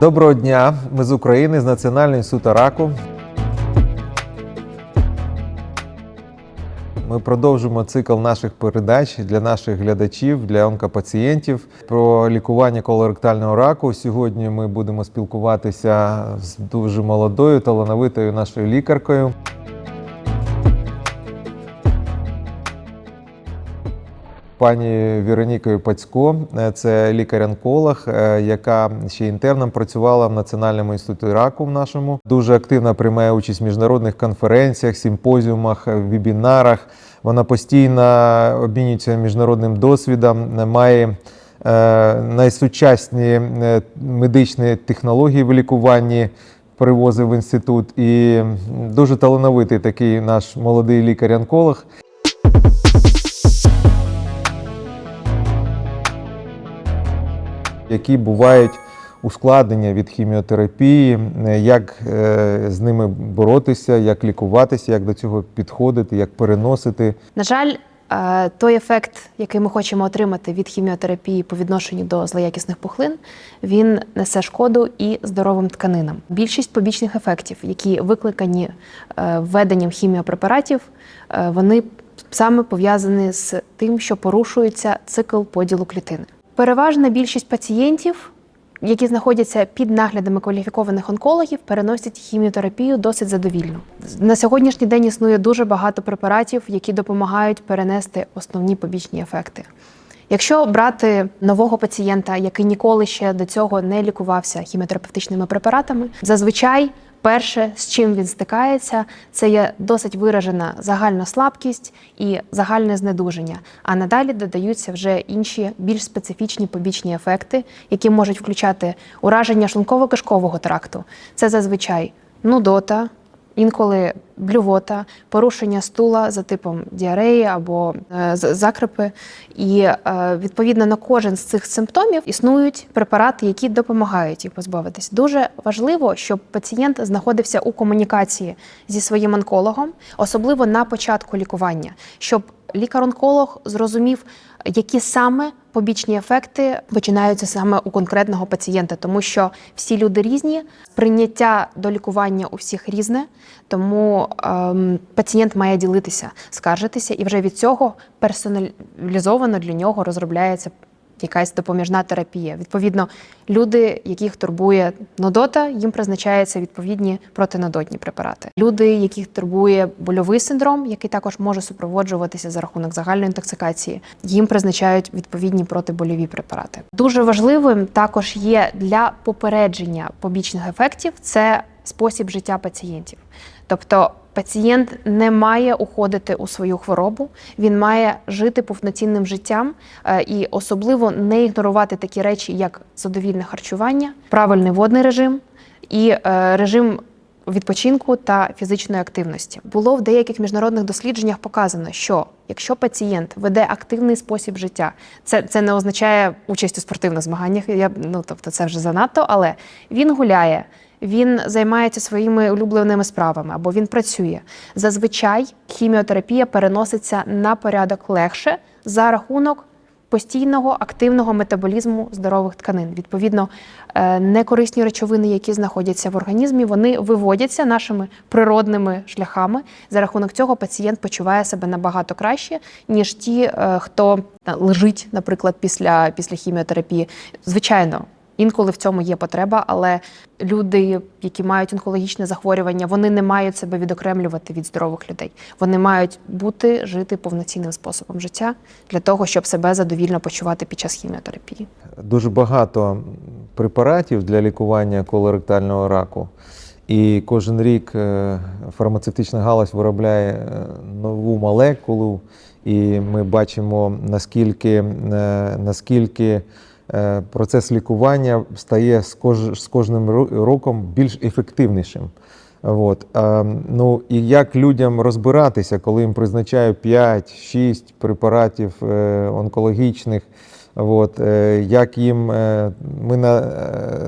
Доброго дня! Ми з України, з Національного інституту раку. Ми продовжуємо цикл наших передач для наших глядачів, для онкопацієнтів про лікування колоректального раку. Сьогодні ми будемо спілкуватися з дуже молодою, талановитою нашою лікаркою. Пані Веронікою Пацько, е, це лікар-онколог, е, яка ще інтерном працювала в Національному інституті раку в нашому. Дуже активно приймає участь в міжнародних конференціях, симпозіумах, е, вебінарах. Вона постійно обмінюється міжнародним досвідом, має найсучасні медичні технології в лікуванні. Привозив в інститут і дуже талановитий такий наш молодий лікар-онколог. Які бувають ускладнення від хіміотерапії, е, як е, з ними боротися, як лікуватися, як до цього підходити, як переносити. На жаль, е, той ефект, який ми хочемо отримати від хіміотерапії по відношенню до злоякісних пухлин, він несе шкоду і здоровим тканинам. Більшість побічних ефектів, які викликані введенням хіміопрепаратів, вони саме пов'язані з тим, що порушується цикл поділу клітини. Переважна більшість пацієнтів, які знаходяться під наглядами кваліфікованих онкологів, переносять хіміотерапію досить задовільно. На сьогоднішній день існує дуже багато препаратів, які допомагають перенести основні побічні ефекти. Якщо брати нового пацієнта, який ніколи ще до цього не лікувався хіміотерапевтичними препаратами, зазвичай перше, з чим він стикається, це є досить виражена загальна слабкість і загальне знедуження. А надалі додаються вже інші більш специфічні побічні ефекти, які можуть включати ураження шлунково-кишкового тракту. Це зазвичай нудота, інколи блювота, порушення стула за типом діареї або е, закрипи. І е, відповідно на кожен з цих симптомів існують препарати, які допомагають їх позбавитись. Дуже важливо, щоб пацієнт знаходився у комунікації зі своїм онкологом, особливо на початку лікування, щоб лікар-онколог зрозумів, які саме побічні ефекти починаються саме у конкретного пацієнта, тому що всі люди різні, прийняття до лікування у всіх різне, тому ем, пацієнт має ділитися, скаржитися, і вже від цього персоналізовано для нього розробляється якась допоміжна терапія. Відповідно, люди, яких турбує нодота, їм призначаються відповідні протинодотні препарати. Люди, яких турбує больовий синдром, який також може супроводжуватися за рахунок загальної інтоксикації, їм призначають відповідні протибольові препарати. Дуже важливим також є для попередження побічних ефектів це спосіб життя пацієнтів. Тобто пацієнт не має уходити у свою хворобу, він має жити повноцінним життям е, і особливо не ігнорувати такі речі, як задовільне харчування, правильний водний режим і е, режим відпочинку та фізичної активності. Було в деяких міжнародних дослідженнях показано, що якщо пацієнт веде активний спосіб життя, це, це не означає участь у спортивних змаганнях. Я ну тобто це вже занадто, але він гуляє. Він займається своїми улюбленими справами або він працює. Зазвичай хіміотерапія переноситься на порядок легше за рахунок постійного активного метаболізму здорових тканин. Відповідно, е, некорисні речовини, які знаходяться в організмі, вони виводяться нашими природними шляхами. За рахунок цього пацієнт почуває себе набагато краще, ніж ті, е, хто лежить, наприклад, після, після хіміотерапії. Звичайно. Інколи в цьому є потреба, але люди, які мають онкологічне захворювання, вони не мають себе відокремлювати від здорових людей. Вони мають бути жити повноцінним способом життя для того, щоб себе задовільно почувати під час хіміотерапії. Дуже багато препаратів для лікування колоректального раку. І кожен рік е, фармацевтична галузь виробляє е, нову молекулу, і ми бачимо, наскільки, е, наскільки процес лікування стає з кожним ро- роком більш ефективнішим. От. Ну, і як людям розбиратися, коли їм призначають 5-6 препаратів е, онкологічних, От, е, як їм е, ми на е,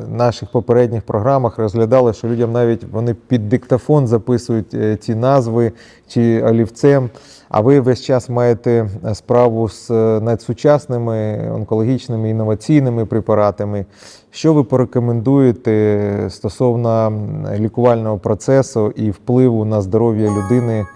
наших попередніх програмах розглядали, що людям навіть вони під диктофон записують ці назви чи олівцем. А ви весь час маєте справу з надсучасними онкологічними інноваційними препаратами. Що ви порекомендуєте стосовно лікувального процесу і впливу на здоров'я людини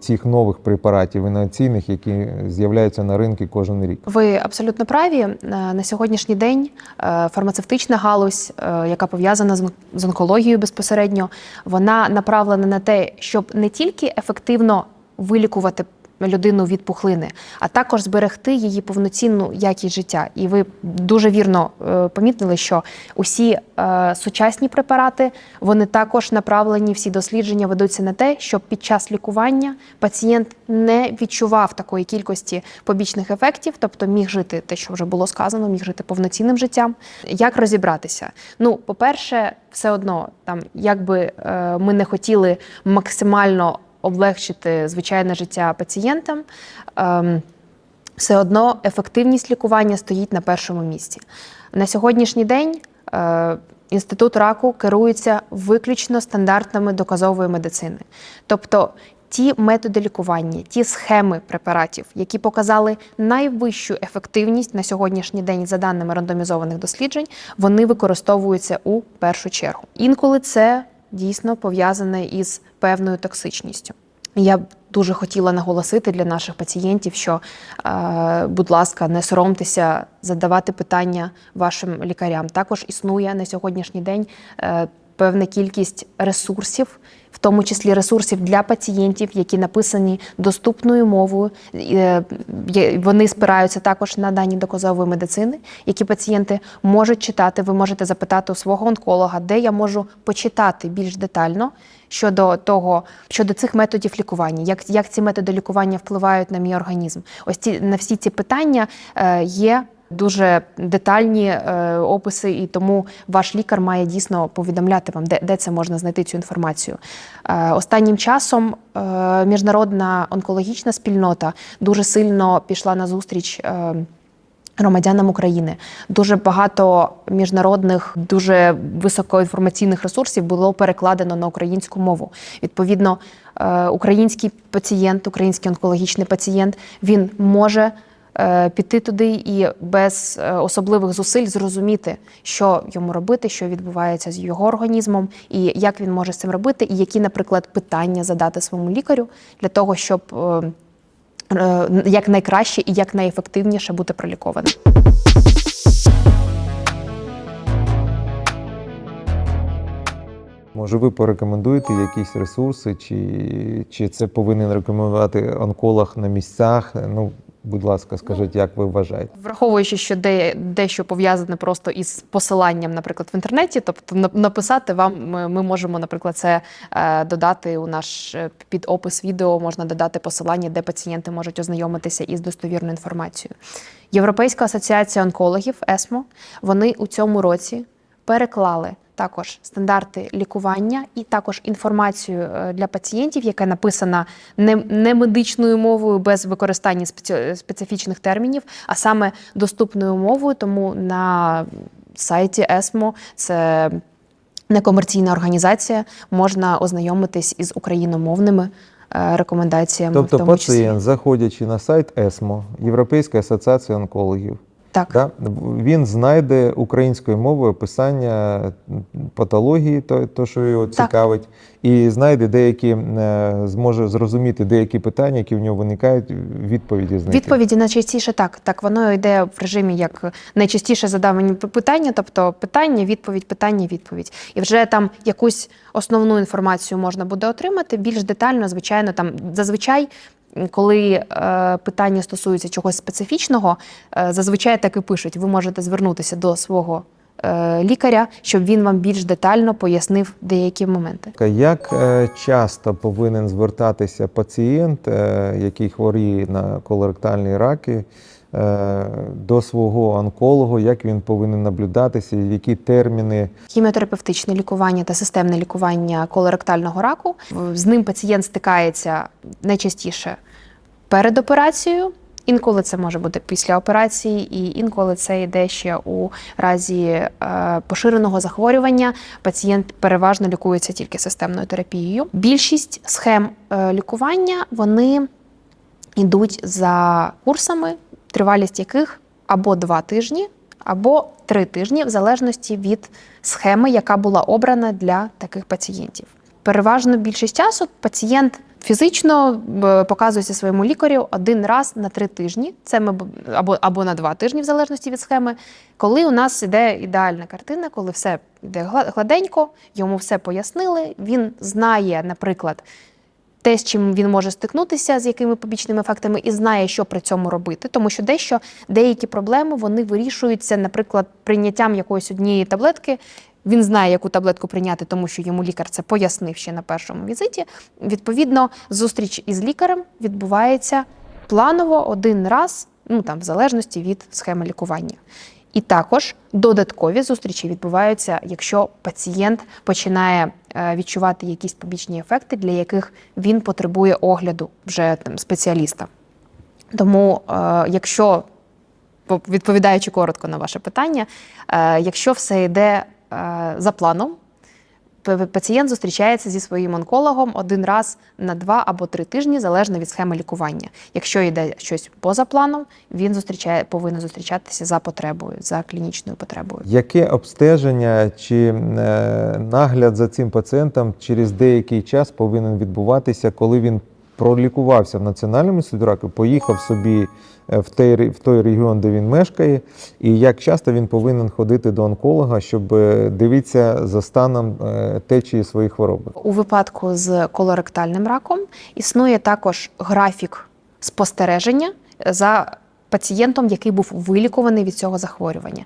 цих нових препаратів інноваційних, які з'являються на ринку кожен рік? Ви абсолютно праві. Е, На сьогоднішній день е, фармацевтична галузь, е, яка пов'язана з онкологією безпосередньо, вона направлена на те, щоб не тільки ефективно вилікувати людину від пухлини, а також зберегти її повноцінну якість життя. І ви дуже вірно е, помітили, що усі е, сучасні препарати вони також направлені, всі дослідження ведуться на те, щоб під час лікування пацієнт не відчував такої кількості побічних ефектів, тобто міг жити те, що вже було сказано, міг жити повноцінним життям. Як розібратися? Ну, по-перше, все одно там, якби е, ми не хотіли максимально облегчити звичайне життя пацієнтам. ем, все одно ефективність лікування стоїть на першому місці. На сьогоднішній день е, інститут раку керується виключно стандартами доказової медицини. Тобто ті методи лікування, ті схеми препаратів, які показали найвищу ефективність на сьогоднішній день за даними рандомізованих досліджень, вони використовуються у першу чергу. Інколи це дійсно пов'язане із певною токсичністю. Я дуже хотіла наголосити для наших пацієнтів, що, е, будь ласка, не соромтеся задавати питання вашим лікарям. Також існує на сьогоднішній день е, певна кількість ресурсів, в тому числі ресурсів для пацієнтів, які написані доступною мовою. Е, Вони спираються також на дані доказової медицини, які пацієнти можуть читати. Ви можете запитати у свого онколога, де я можу почитати більш детально щодо того, щодо цих методів лікування, як, як ці методи лікування впливають на мій організм. Ось ці на всі ці питання е, є. Дуже детальні е, описи, і тому ваш лікар має дійсно повідомляти вам, де, де це можна знайти цю інформацію. Е, останнім часом е, міжнародна онкологічна спільнота дуже сильно пішла на зустріч. Громадянам України дуже багато міжнародних, дуже високоінформаційних ресурсів було перекладено на українську мову. Відповідно, український пацієнт, український онкологічний пацієнт, він може піти туди і без е, особливих зусиль зрозуміти, що йому робити, що відбувається з його організмом, і як він може з цим робити, і які, наприклад, питання задати своєму лікарю для того, щоб е, е, як найкраще і як найефективніше бути пролікованим. Може, ви порекомендуєте якісь ресурси, чи, чи це повинен рекомендувати онколог на місцях? Ну, будь ласка, скажіть, як ви вважаєте? Враховуючи, що де, дещо пов'язане просто із посиланням, наприклад, в інтернеті, тобто на- написати вам, ми, ми можемо, наприклад, це е, додати у наш е, під опис відео, можна додати посилання, де пацієнти можуть ознайомитися із достовірною інформацією. Європейська асоціація онкологів ЕСМО вони у цьому році переклали також стандарти лікування і також інформацію е, для пацієнтів, яка написана не, не медичною мовою без використання специфічних термінів, а саме доступною мовою. Тому на сайті ЕСМО це некомерційна організація, можна ознайомитись із україномовними е, рекомендаціями. в Тобто, тому числі. пацієнт, заходячи на сайт ЕСМО, Європейська асоціація онкологів, Так. да, він знайде українською мовою описання патології, то, то що його Так. цікавить, і знайде деякі, е, зможе зрозуміти деякі питання, які в нього виникають, відповіді знайти. Відповіді найчастіше так. Так воно йде в режимі як найчастіше задавані питання, тобто питання, відповідь, питання, відповідь. І вже там якусь основну інформацію можна буде отримати. Більш детально, звичайно, там зазвичай. Коли е, питання стосується чогось специфічного, е, зазвичай так і пишуть: ви можете звернутися до свого е, лікаря, щоб він вам більш детально пояснив деякі моменти. Як часто повинен звертатися пацієнт, який хворіє на колоректальні раки, до свого онколога, як він повинен наблюдатися, які терміни Хіміотерапевтичне лікування та системне лікування колоректального раку. З ним пацієнт стикається найчастіше перед операцією Інколи це може бути після операції, і інколи це йде ще у разі е, поширеного захворювання. Пацієнт переважно лікується тільки системною терапією. Більшість схем е, лікування вони йдуть за курсами, тривалість яких або два тижні, або три тижні, в залежності від схеми, яка була обрана для таких пацієнтів. Переважно більшість часу пацієнт фізично е, показується своєму лікарю один раз на три тижні. Це ми або, або на два тижні, в залежності від схеми. Коли у нас іде ідеальна картина, коли все йде гладенько, йому все пояснили. Він знає, наприклад, те, з чим він може стикнутися, з якими побічними ефектами, і знає, що при цьому робити. Тому що дещо деякі проблеми вони вирішуються, наприклад, прийняттям якоїсь однієї таблетки. Він знає, яку таблетку прийняти, тому що йому лікар це пояснив ще на першому візиті. Відповідно, зустріч із лікарем відбувається планово один раз, ну там в залежності від схеми лікування. І також додаткові зустрічі відбуваються, якщо пацієнт починає відчувати якісь побічні ефекти, для яких він потребує огляду вже там спеціаліста. Тому, е, якщо по- відповідаючи коротко на ваше питання, е, якщо все йде е, за планом, пацієнт зустрічається зі своїм онкологом один раз на два або три тижні, залежно від схеми лікування. Якщо йде щось поза планом, він зустрічає, повинен зустрічатися за потребою, за клінічною потребою. Яке обстеження чи е, нагляд за цим пацієнтом через деякий час повинен відбуватися, коли він пролікувався в Національному інституті раку, поїхав собі в той, в той регіон, де він мешкає, і як часто він повинен ходити до онколога, щоб е, дивитися за станом е, течії своєї хвороби? У випадку з колоректальним раком існує також графік спостереження за пацієнтом, який був вилікуваний від цього захворювання.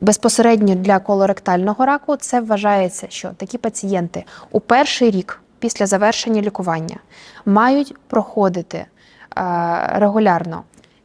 Безпосередньо для колоректального раку це вважається, що такі пацієнти у перший рік після завершення лікування мають проходити е, регулярно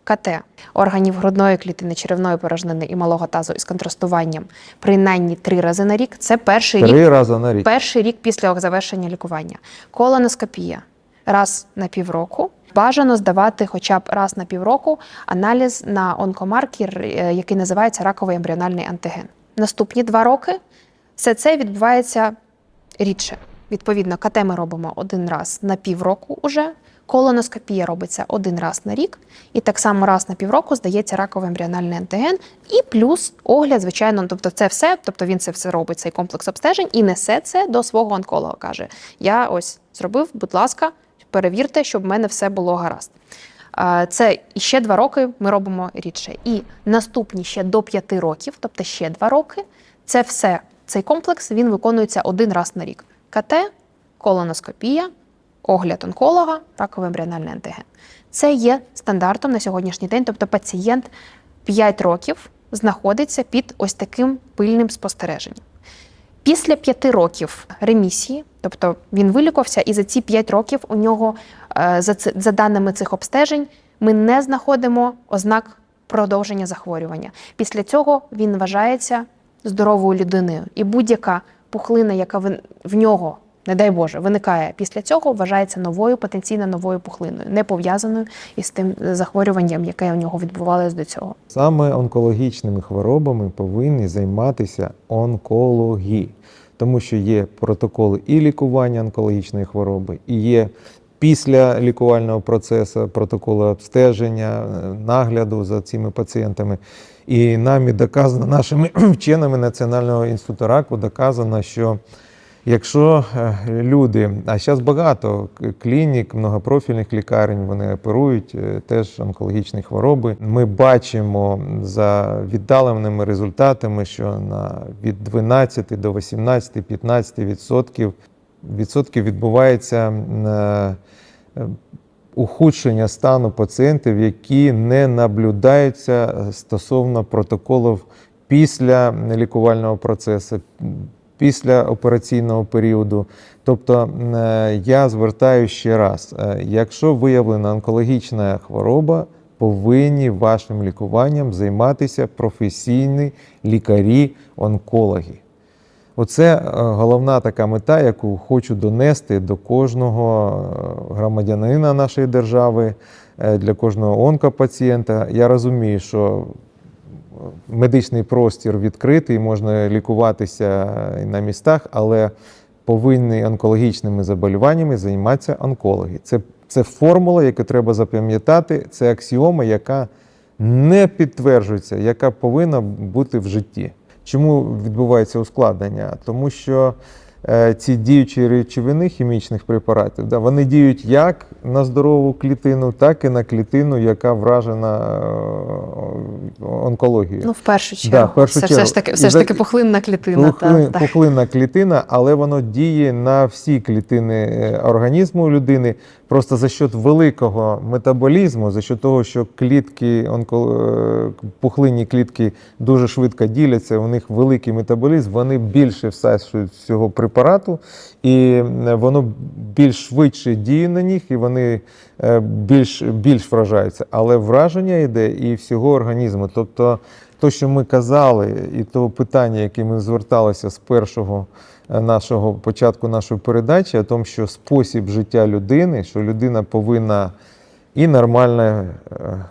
КТ органів грудної клітини, черевної порожнини і малого тазу із контрастуванням принаймні три рази на рік. Це перший рік рази на рік. перший рік після завершення лікування. Колоноскопія раз на півроку. Бажано здавати хоча б раз на півроку аналіз на онкомаркер, е, який називається раковий ембріональний антиген. Наступні два роки все це відбувається рідше. Відповідно, КТ ми робимо один раз на півроку уже. Колоноскопія робиться один раз на рік, і так само раз на півроку здається раковий ембріональний антиген, і плюс огляд, звичайно, ну, тобто це все, тобто він це все робить, цей комплекс обстежень, і несе це до свого онколога. каже: Я ось зробив, будь ласка, перевірте, щоб в мене все було гаразд. Це ще два роки ми робимо рідше. І наступні ще до п'яти років, тобто ще два роки, це все, цей комплекс він виконується один раз на рік. КТ, колоноскопія, огляд онколога, раковий ембріональний антиген. Це є стандартом на сьогоднішній день. Тобто пацієнт 5 років знаходиться під ось таким пильним спостереженням. Після п'яти років ремісії, тобто він вилікувався, і за ці п'ять років у нього, е, за, за даними цих обстежень, ми не знаходимо ознак продовження захворювання. Після цього він вважається здоровою людиною. І будь-яка пухлина, яка в нього, не дай Боже, виникає після цього, вважається новою, потенційно новою пухлиною, не пов'язаною із тим захворюванням, яке у нього відбувалося до цього. Саме онкологічними хворобами повинні займатися онкологи, тому що є протоколи і лікування онкологічної хвороби, і є після лікувального процесу протоколи обстеження, е, нагляду за цими пацієнтами. І нами доказано нашими вченими Національного інституту раку доказано, що Якщо е, люди, а зараз багато клінік, многопрофільних лікарень, вони оперують е, теж онкологічні хвороби. Ми бачимо за віддаленими результатами, що на від 12 до 18-15 відсотків відсотків відбувається е, ухудшення стану пацієнтів, які не наблюдаються стосовно протоколів після лікувального процесу, після операційного періоду. Тобто е, я звертаю ще раз: е, якщо виявлена онкологічна хвороба, повинні вашим лікуванням займатися професійні лікарі-онкологи. Оце е, головна така мета, яку хочу донести до кожного громадянина нашої держави, для кожного онкопацієнта. Я розумію, що медичний простір відкритий, можна лікуватися на містах, але повинні онкологічними заболіваннями займатися онкологи. Це, це формула, яку треба запам'ятати, це аксіома, яка не підтверджується, яка повинна бути в житті. Чому відбувається ускладнення? Тому що ці діючі речовини хімічних препаратів, да, вони діють як на здорову клітину, так і на клітину, яка вражена е, онкологією. Ну, в першу чергу, Да, в першу це все ж таки, все ж таки пухлинна клітина. Пухлин, та, так. пухлинна клітина, але воно діє на всі клітини е, організму людини. Просто за счет великого метаболізму, за счет того, що клітки, онко, е, пухлинні клітки дуже швидко діляться, у них великий метаболізм, вони більше всасують цього препарату, і е, воно більш швидше діє на них, і вони е, більш, більш вражаються. Але враження йде і всього організму. Тобто, то, що ми казали, і то питання, яке ми зверталися з першого е, нашого початку нашої передачі, о тому, що спосіб життя людини, що людина повинна і нормально е,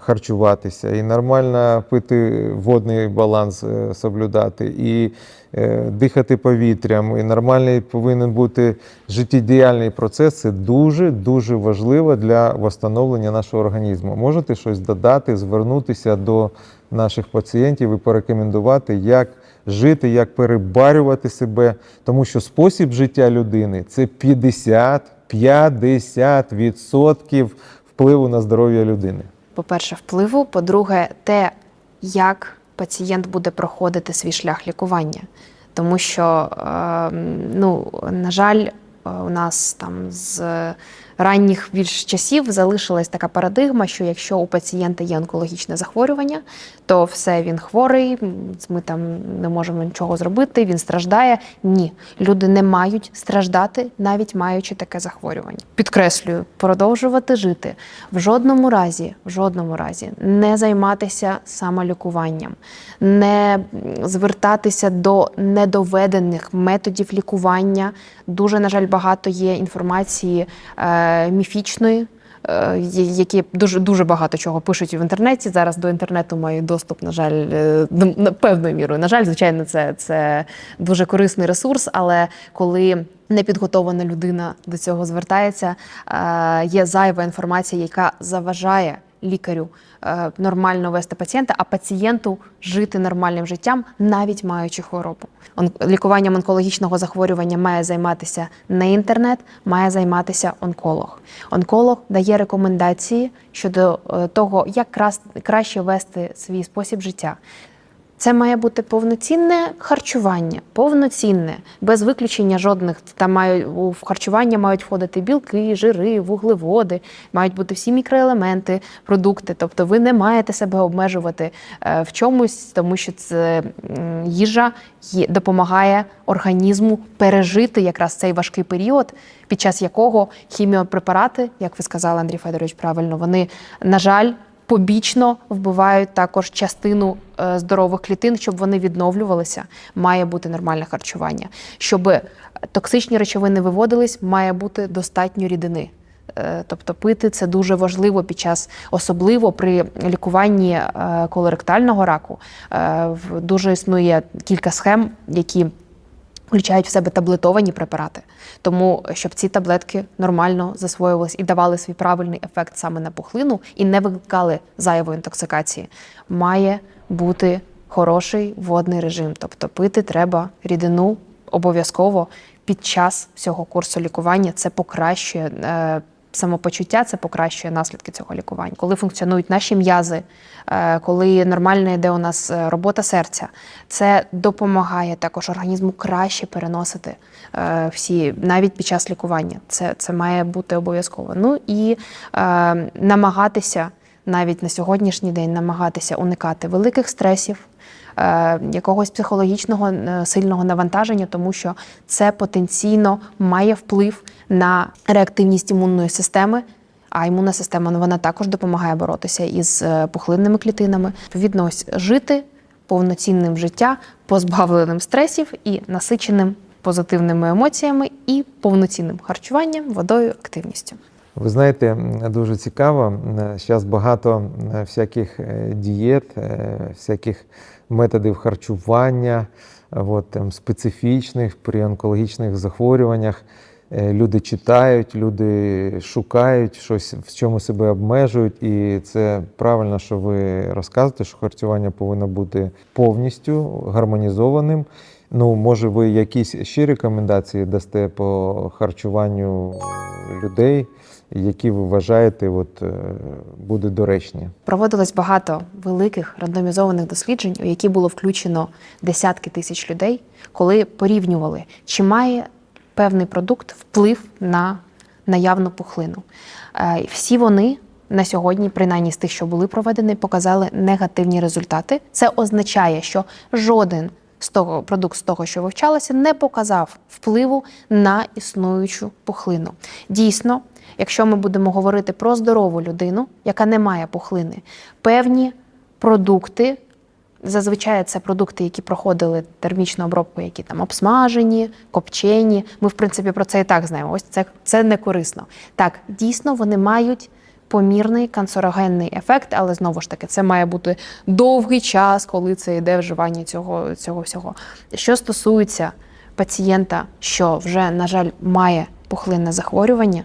харчуватися, і нормально пити водний баланс е, соблюдати, і е, дихати повітрям, і нормальний повинен бути життєдіяльний процес. Це дуже дуже важливо для восстановлення нашого організму. Можете щось додати, звернутися до наших пацієнтів і порекомендувати, як жити, як перебарювати себе, тому що спосіб життя людини це 50-50% впливу на здоров'я людини. По-перше, впливу. По-друге, те, як пацієнт буде проходити свій шлях лікування. Тому що, е, ну, на жаль, е, у нас там з ранніх більш часів залишилась така парадигма, що якщо у пацієнта є онкологічне захворювання, то все він хворий, ми там не можемо нічого зробити, він страждає. Ні, люди не мають страждати, навіть маючи таке захворювання. Підкреслюю, продовжувати жити в жодному разі, в жодному разі не займатися самолікуванням, не звертатися до недоведених методів лікування. Дуже, на жаль, багато є інформації е, міфічної. е, Які дуже дуже багато чого пишуть в інтернеті. Зараз до інтернету маю доступ, на жаль, е, ну, певною мірою. На жаль, звичайно, це, це дуже корисний ресурс, але коли непідготована людина до цього звертається, е, є зайва інформація, яка заважає лікарю е, нормально вести пацієнта, а пацієнту жити нормальним життям, навіть маючи хворобу. Лікуванням онкологічного захворювання має займатися не інтернет, має займатися онколог. Онколог дає рекомендації щодо е, того, як краще вести свій спосіб життя. Це має бути повноцінне харчування, повноцінне, без виключення жодних. Там мають у харчування мають входити білки, жири, вуглеводи, мають бути всі мікроелементи, продукти. Тобто ви не маєте себе обмежувати е, в чомусь, тому що це їжа допомагає організму пережити якраз цей важкий період, під час якого хіміопрепарати, як ви сказали, Андрій Федорович, правильно, вони, на жаль, побічно вбивають також частину е, здорових клітин, щоб вони відновлювалися. Має бути нормальне харчування. Щоб токсичні речовини виводились, має бути достатньо рідини. Е, Тобто пити це дуже важливо під час, особливо при лікуванні е, колоректального раку. Дуже існує кілька схем, які включають в себе таблетовані препарати. Тому, щоб ці таблетки нормально засвоювалися і давали свій правильний ефект саме на пухлину і не викликали зайвої інтоксикації, має бути хороший водний режим. Тобто пити треба рідину обов'язково під час всього курсу лікування. Це покращує. Самопочуття це покращує наслідки цього лікування. Коли функціонують наші м'язи, е, коли нормально йде у нас е, робота серця, це допомагає також організму краще переносити е, всі, навіть під час лікування. Це, це має бути обов'язково. Ну і намагатися навіть на сьогоднішній день намагатися уникати великих стресів. Е, Якогось психологічного е, сильного навантаження, тому що це потенційно має вплив на реактивність імунної системи. А імунна система ну, вона також допомагає боротися із е, пухлинними клітинами. Відповідно, ось жити повноцінним життя, позбавленим стресів і насиченим позитивними емоціями і повноцінним харчуванням, водою, активністю. Ви знаєте, дуже цікаво. Зараз багато всяких дієт, всяких методів харчування, е, от, там, специфічних при онкологічних захворюваннях. Е, Люди читають, люди шукають щось, в чому себе обмежують, і це правильно, що ви розказуєте, що харчування повинно бути повністю гармонізованим. Ну, може, ви якісь ще рекомендації дасте по харчуванню людей, які ви вважаєте, от, е, буде доречні? Проводилось багато великих рандомізованих досліджень, у які було включено десятки тисяч людей, коли порівнювали, чи має певний продукт вплив на наявну пухлину. Е, Всі вони на сьогодні, принаймні з тих, що були проведені, показали негативні результати. Це означає, що жоден з того продукт з того, що вивчалося, не показав впливу на існуючу пухлину. Дійсно, якщо ми будемо говорити про здорову людину, яка не має пухлини, певні продукти. Зазвичай це продукти, які проходили термічну обробку, які там обсмажені, копчені. Ми, в принципі, про це і так знаємо. Ось це, це не корисно. Так, дійсно, вони мають помірний канцерогенний ефект, але знову ж таки, це має бути довгий час, коли це йде вживання цього, цього всього. Що стосується пацієнта, що вже, на жаль, має пухлинне захворювання,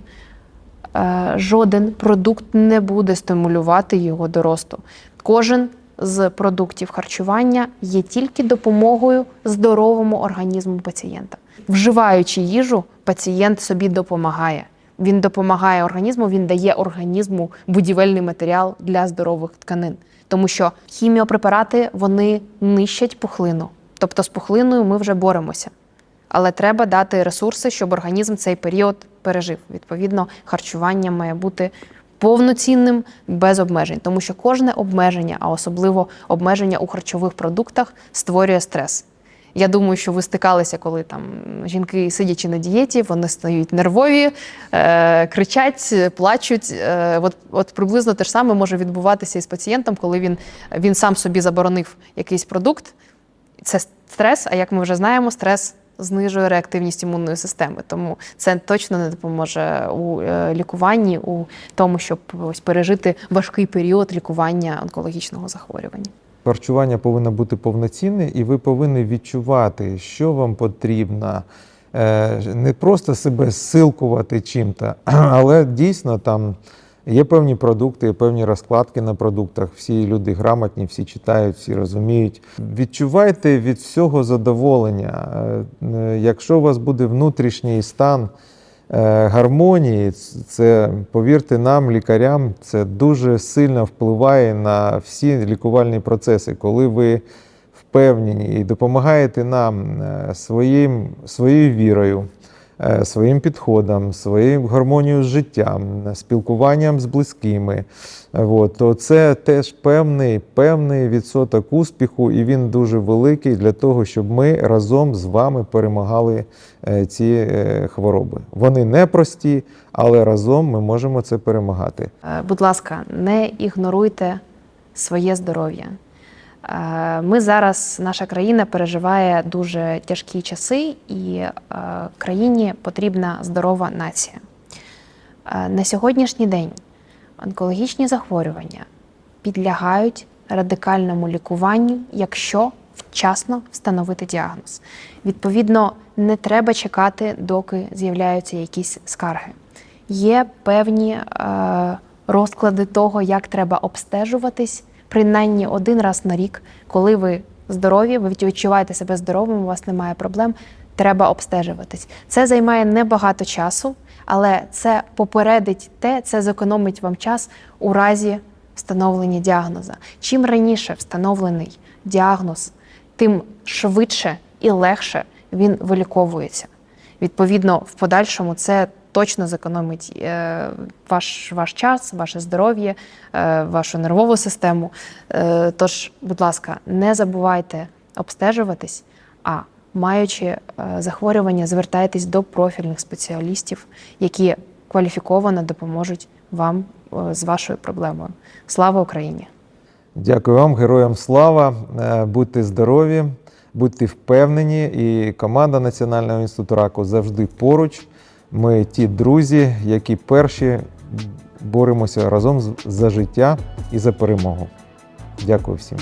е, жоден продукт не буде стимулювати його до росту. Кожен з продуктів харчування є тільки допомогою здоровому організму пацієнта. Вживаючи їжу, пацієнт собі допомагає. Він допомагає організму, він дає організму будівельний матеріал для здорових тканин. Тому що хіміопрепарати вони нищать пухлину. Тобто з пухлиною ми вже боремося. Але треба дати ресурси, щоб організм цей період пережив. Відповідно, харчування має бути повноцінним без обмежень, тому що кожне обмеження, а особливо обмеження у харчових продуктах, створює стрес. Я думаю, що ви стикалися, коли там жінки, сидячи на дієті, вони стають нервові, е, кричать, плачуть. Е, от, от приблизно те ж саме може відбуватися і з пацієнтом, коли він, він сам собі заборонив якийсь продукт. Це стрес, а як ми вже знаємо, стрес знижує реактивність імунної системи. Тому це точно не допоможе у е, лікуванні, у тому, щоб ось пережити важкий період лікування онкологічного захворювання. Харчування повинно бути повноцінне, і ви повинні відчувати, що вам потрібно. Е, Не просто себе зсилкувати чим-то, але дійсно там є певні продукти, є певні розкладки на продуктах. Всі люди грамотні, всі читають, всі розуміють. Відчувайте від всього задоволення. Е, е, Якщо у вас буде внутрішній стан гармонії, це повірте нам, лікарям, це дуже сильно впливає на всі лікувальні процеси, коли ви впевнені і допомагаєте нам е, своїм, своєю вірою, е, своїм підходом, своєю гармонією з життям, спілкуванням з близькими. Е, От, то це теж певний, певний відсоток успіху, і він дуже великий для того, щоб ми разом з вами перемагали е, ці е, хвороби. Вони непрості, але разом ми можемо це перемагати. Е, Будь ласка, не ігноруйте своє здоров'я. Е, Ми зараз, наша країна переживає дуже тяжкі часи, і е, країні потрібна здорова нація. Е, На сьогоднішній день онкологічні захворювання підлягають радикальному лікуванню, якщо вчасно встановити діагноз. Відповідно, не треба чекати, доки з'являються якісь скарги. Є певні розклади того, як треба обстежуватись принаймні один раз на рік, коли ви здорові, ви відчуваєте себе здоровим, у вас немає проблем. Треба обстежуватись. Це займає небагато часу, але це попередить те, це зекономить вам час у разі встановлення діагноза. Чим раніше встановлений діагноз, тим швидше і легше він виліковується. Відповідно, в подальшому це точно зекономить е, ваш, ваш час, ваше здоров'я, е, вашу нервову систему. Е, тож, будь ласка, не забувайте обстежуватись, а маючи захворювання, звертайтесь до профільних спеціалістів, які кваліфіковано допоможуть вам з вашою проблемою. Слава Україні! Дякую вам, героям слава. Будьте здорові, будьте впевнені, і команда Національного інституту раку завжди поруч. Ми ті друзі, які перші боремося разом за життя і за перемогу. Дякую всім.